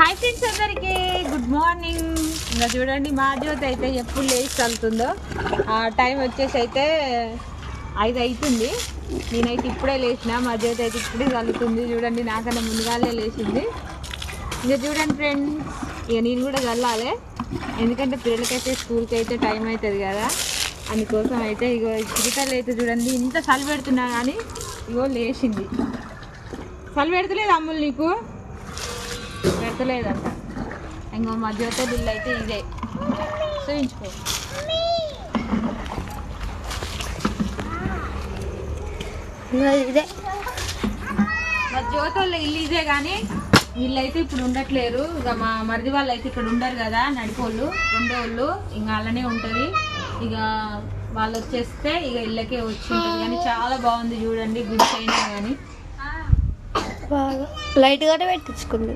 Hi friends అందరికి. Good morning ఇంకా చూడండి మా జ్యోతి అయితే ఎప్పుడు లేచి చల్లుతుందో. ఆ టైం వచ్చేసి అయితే ఐదు అవుతుంది నేనైతే ఇప్పుడే లేచిన మా జ్యోతి అయితే ఇప్పుడే చల్లుతుంది. చూడండి నాకన్నా ముందుగానే లేచింది. ఇంకా చూడండి ఫ్రెండ్స్ ఇక నేను కూడా చల్లాలి. ఎందుకంటే పిల్లలకైతే స్కూల్కి అయితే టైం అవుతుంది కదా. అందుకోసం అయితే ఇగో చిరికలు అయితే చూడండి ఇంత చలి పెడుతున్నా కానీ ఇగో లేచింది. చలి పెడతలేదు అమ్ములు నీకు? పెడతలేదంట. ఇంకో మా జ్యోతి బిల్లు అయితే ఇదే. చూపించుకో ఇదే. మా జ్యోతి వాళ్ళ ఇల్లు ఇదే కానీ వీళ్ళైతే ఇప్పుడు ఉండట్లేరు. ఇక మా మరిది వాళ్ళు అయితే ఇక్కడ ఉండరు కదా నడిపోళ్ళు. రెండో వాళ్ళు ఇంకా అలానే ఉంటుంది. ఇక వాళ్ళు వచ్చేస్తే ఇక ఇళ్ళకే వచ్చి ఉంటుంది కానీ చాలా బాగుంది చూడండి గుడి అయినా కానీ బాగా. లైట్ గానే పెట్టించుకుంది